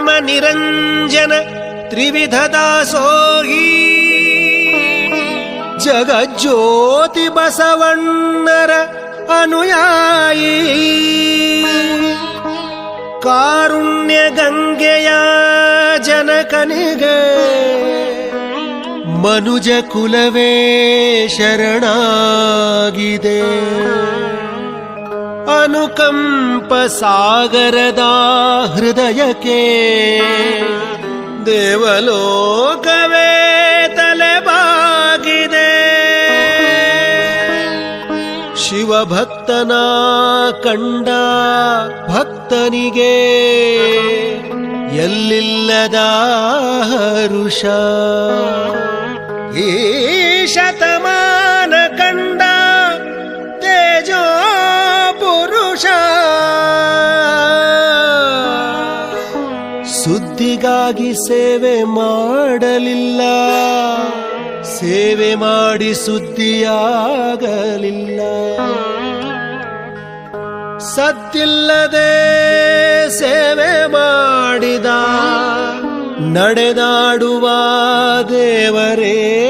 ಪರಮ ನಿರಂಜನ ತ್ರಿವಿಧ ದಾಸೋಹಿ ಜಗಜ್ಯೋತಿ ಬಸವಣ್ಣರ ಅನುಯಾಯಿ. ಕಾರುಣ್ಯ ಗಂಗೆಯ ಜನಕನಿಗೆ. ಮನುಜ ಕುಲವೇ ಶರಣಾಗಿದೆ. ಅನುಕಂಪ ಸಾಗರದ ಹೃದಯಕ್ಕೆ ದೇವಲೋಕವೇ ತಲೆಬಾಗಿದೆ. ಶಿವಭಕ್ತನ ಕಂಡ ಭಕ್ತನಿಗೆ ಎಲ್ಲಿಲ್ಲದ ಹರುಷ. ಈ ಶತಮಾನ ಸುದ್ದಿಗಾಗಿ ಸೇವೆ ಮಾಡಲಿಲ್ಲ. ಸೇವೆ ಮಾಡಿ ಸುದ್ದಿಯಾಗಲಿಲ್ಲ. ಸತ್ತಿಲ್ಲದೆ ಸೇವೆ ಮಾಡಿದ ನಡೆದಾಡುವ ದೇವರೇ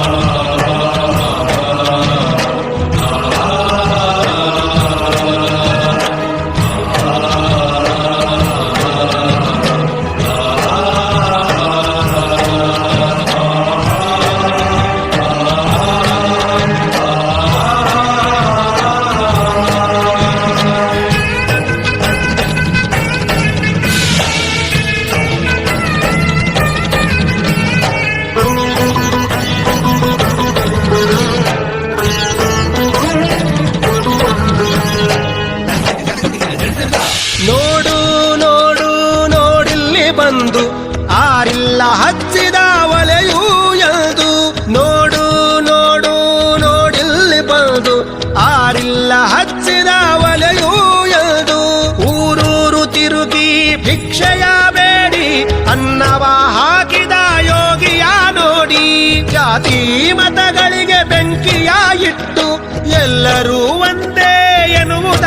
Oh. ಜಾತಿ ಮತಗಳಿಗೆ ಬೆಂಕಿಯ ಎಲ್ಲರೂ ಒಂದೇ ಎನ್ನುವುದ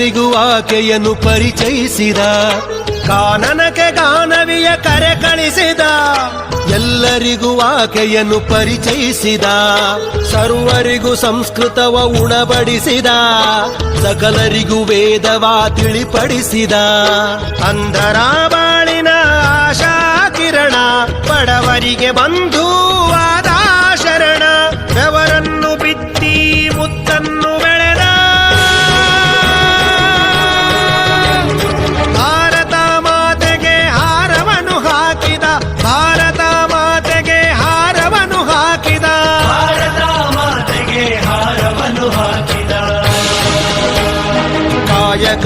ಎಲ್ಲರಿಗೂ ಆಕೆಯನ್ನು ಪರಿಚಯಿಸಿದ, ಕಾನನಕ್ಕೆ ಗಾನವಿಯ ಕರೆ ಕಳಿಸಿದ, ಎಲ್ಲರಿಗೂ ಆಕೆಯನ್ನು ಪರಿಚಯಿಸಿದ, ಸರ್ವರಿಗೂ ಸಂಸ್ಕೃತವ ಉಣಬಡಿಸಿದ, ಸಕಲರಿಗೂ ವೇದವ ತಿಳಿಪಡಿಸಿದ. ಅಂಧರ ಬಾಳಿನ ಆಶಾ ಕಿರಣ ಬಡವರಿಗೆ ಬಂಧುವಾದ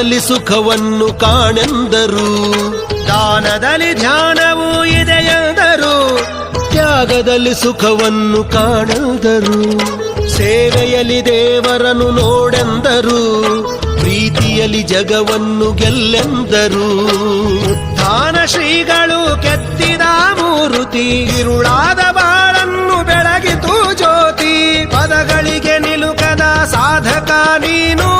ತ್ಯಾಗದಲ್ಲಿ ಸುಖವನ್ನು ಕಾಣೆಂದರು. ದಾನದಲ್ಲಿ ಧ್ಯಾನವೂ ಇದೆಯೆಂದರು ತ್ಯಾಗದಲ್ಲಿ ಸುಖವನ್ನು ಕಾಣೆಂದರು. ಸೇವೆಯಲ್ಲಿ ದೇವರನ್ನು ನೋಡೆಂದರು. ಪ್ರೀತಿಯಲ್ಲಿ ಜಗವನ್ನು ಗೆಲ್ಲೆಂದರು. ಉತ್ಥಾನ ಶ್ರೀಗಳು ಕೆತ್ತಿದ ಮೂರುತಿ ಇರುಳಾದ ಬಾಳನ್ನು ಬೆಳಗಿತು ಜ್ಯೋತಿ. ಪದಗಳಿಗೆ ನಿಲುಕದ ಸಾಧಕ ನೀನು.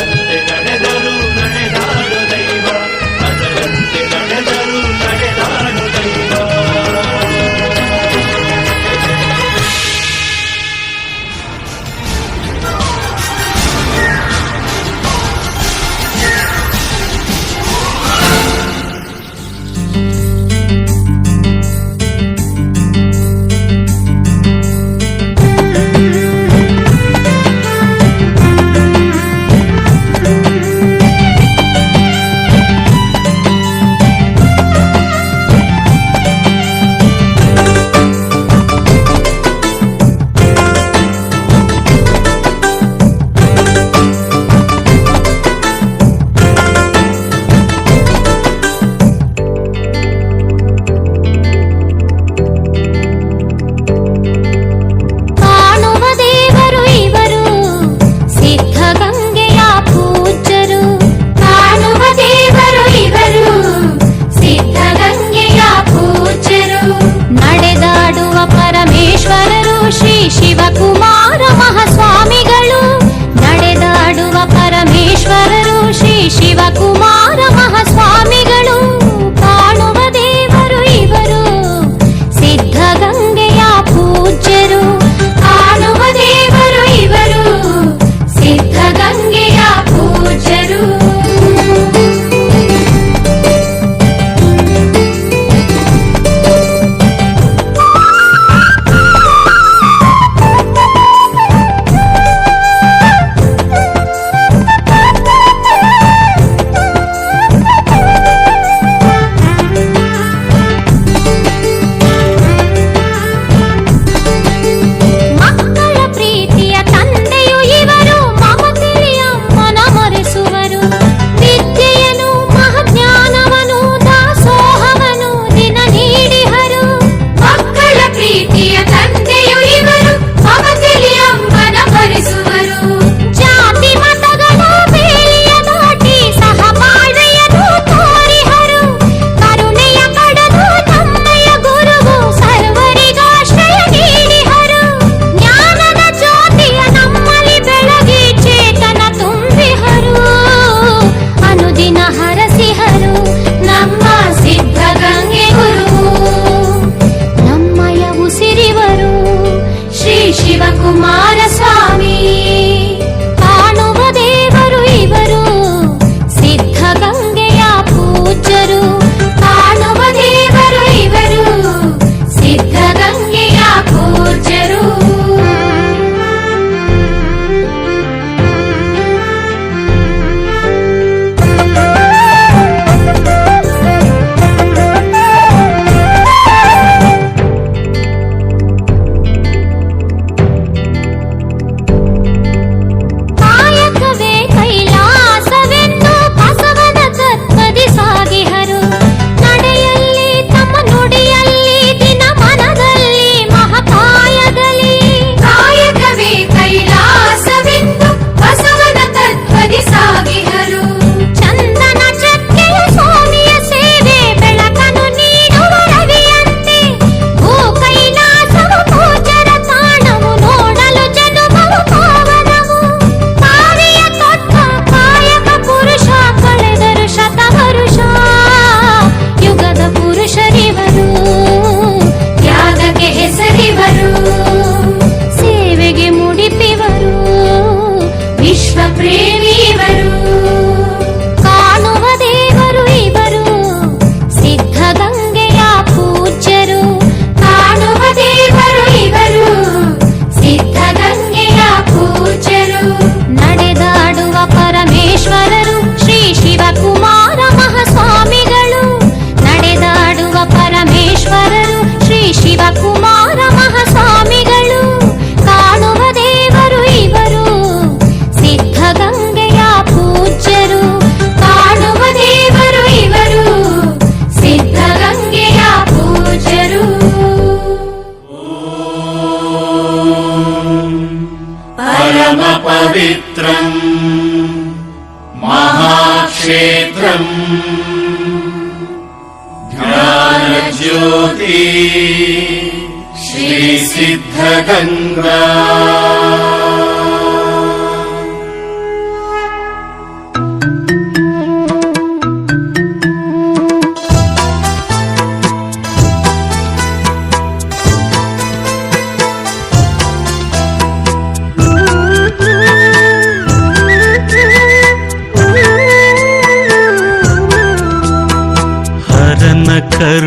ಶ್ರೀ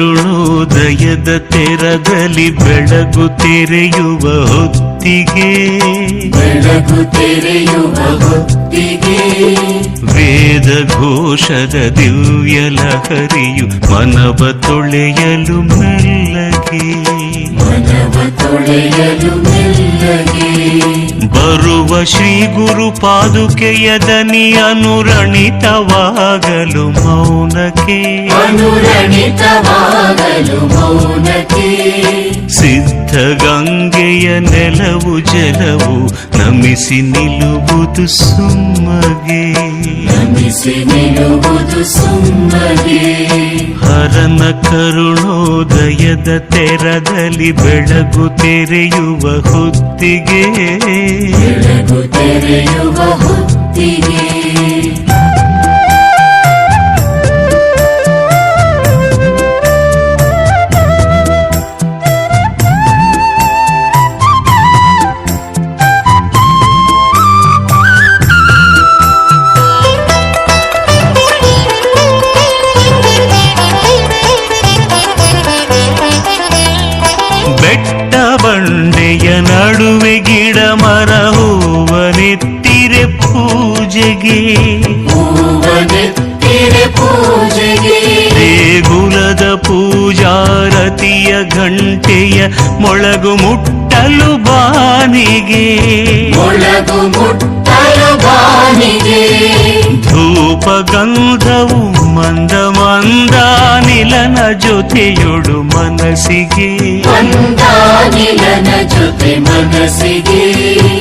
ಕರುಣೋದಯದ ತೆರದಲ್ಲಿ ಬೆಳಗು ತೆರೆಯುವ ಹೊತ್ತಿಗೆ. ಬೆಳಗು ತೆರೆಯುವ ಹೊತ್ತಿಗೆ. ವೇದ ಘೋಷದ ದಿವ್ಯ ಲಹರಿಯು ಮನವ ತೊಳೆಯಲು ಮೆಲ್ಲಗೆ. ಮನವ ತೊಳೆಯಲು ಮೆಲ್ಲಗೆ. ಬರುವ ಶ್ರೀ ಗುರು ಪಾದುಕೆಯ ದನಿ ಅನುರಣಿತವಾಗಲು ಮೌನಕ್ಕೆ. ಅನುರಣಿತವಾಗಲು ಮೌನತಿ. ಸಿದ್ಧ ಗಂಗೆಯ ನೆಲವು ಜಲವು ನಮಿಸಿ ನಿಲ್ಲುವುದು ಸುಮ್ಮಗೆ. ನಮಿಸಿ ನಿಲ್ಲುವುದು ಸುಮ್ಮಗೆ. ಹರನ ಕರುಣೋದಯದ ತೆರದಲ್ಲಿ ಬೆಳಗು ತೆರೆಯುವ ಹೊತ್ತಿಗೆ. ಬೆಳಗು ತೆರೆಯುವ ಹೊತ್ತಿಗೆ. ಪೂಜೆಗೆ. ದೇಗುಲದ ಪೂಜಾರತಿಯ ಘಂಟೆಯ ಮೊಳಗು ಮುಟ್ಟಲು ಬಾನಿಗೆ. ಮೊಳಗು ಮುಟ್ಟಲು ಬಾನಿಗೆ. ಧೂಪ ಗಂಧವು ಮಂದ ಮಂದ ನಿಲನ ಜೊತೆಯೊಡು ಮನಸ್ಸಿಗೆ. ಮಂದಾನಿಲನ ಜೊತೆ ಮನಸ್ಸಿಗೆ.